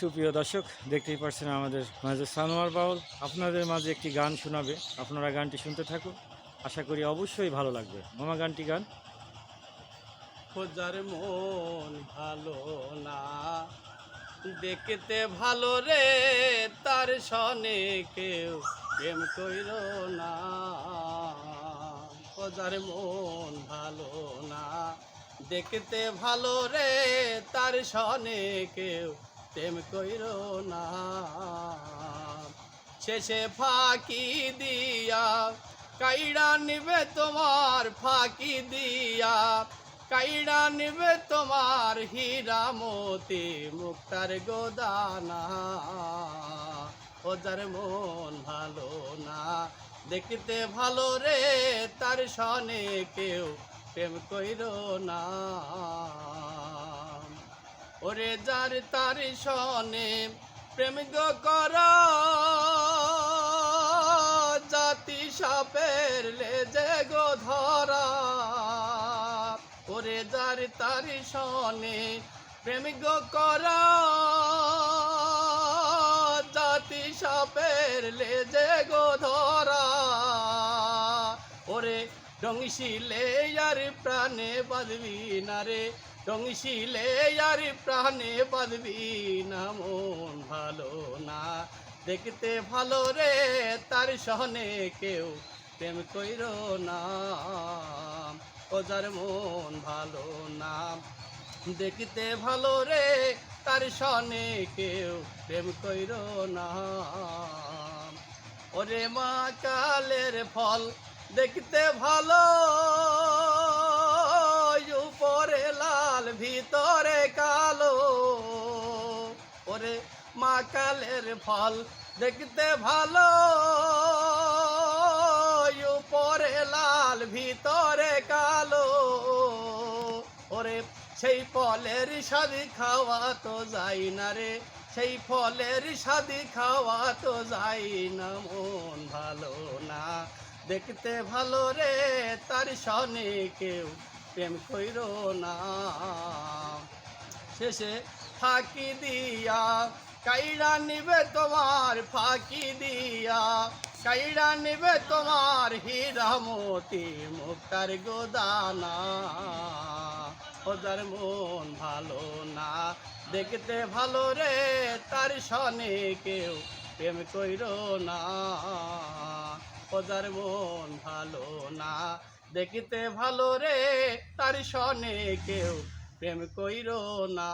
সুপ্রিয় দর্শক, দেখতেই পাচ্ছেন আমাদের মাঝে সানোয়ার বাউল। আপনাদের মাঝে একটি গান শোনাবে। আপনারা গানটি শুনতে থাকুন। আশা করি অবশ্যই ভালো লাগবে। মামা, গানটি গান। খোঁজার মন ভালো না। দেখতে ভালো রে, তার সনে কেউ প্রেম কইর না। খোঁজার মন ভালো না। দেখতে ভালো রে, তার সনে কেউ প্রেম কইর না। শেষে ফাঁকি দিয়া, কাইড়া নিবে তোমার ফাঁকি দিয়া, কাইড়া নিবে তোমার হীরা মতি মুক্তার গোদানা। ওজার মন ভালো না, দেখতে ভালো রে, তার সনে কেউ প্রেম কইর না। ওরে যার তার সনে প্রেম গো কর। জাতি সাপের লেজে গো ধরা। ওরে যার তার সনে প্রেম গো কর। জাতি সাপের লেজে গো ডংশিলে আর প্রাণে বাঁধবি না রে ডংশিলে আর প্রাণে বাঁধবি না মন ভালো না দেখতে ভালো রে তার সহনে কেউ প্রেম কইর না ওজার মন ভালো না দেখতে ভালো রে তার সনে কেউ প্রেম কইর না ওরে মা কালের ফল দেখতে ভালো, উপরে লাল, ভিতরে কালো। ওরে মা কালের ফল, দেখতে ভালো, উপরে লাল, ভিতরে কালো। ওরে সেই ফলের সাদি খাওয়া তো যাই না রে, সেই ফলের সাদি খাওয়া তো যাই না, মন ভালো না। দেখতে ভালো রে, তার সনে কেউ প্রেম কইর না। শেষে ফাঁকি দিয়া, কাইড়া নিবে তোমার ফাঁকি দিয়া, কাইড়া নিবে তোমার হীরা মতি মুক্তার গোদানা। ওদের মন ভালো না, দেখতে ভালো রে, তার সনে কেউ প্রেম কইর না। ওদের মন ভালো না। দেখিতে ভালো রে তার সনে কেউ প্রেম কইর না।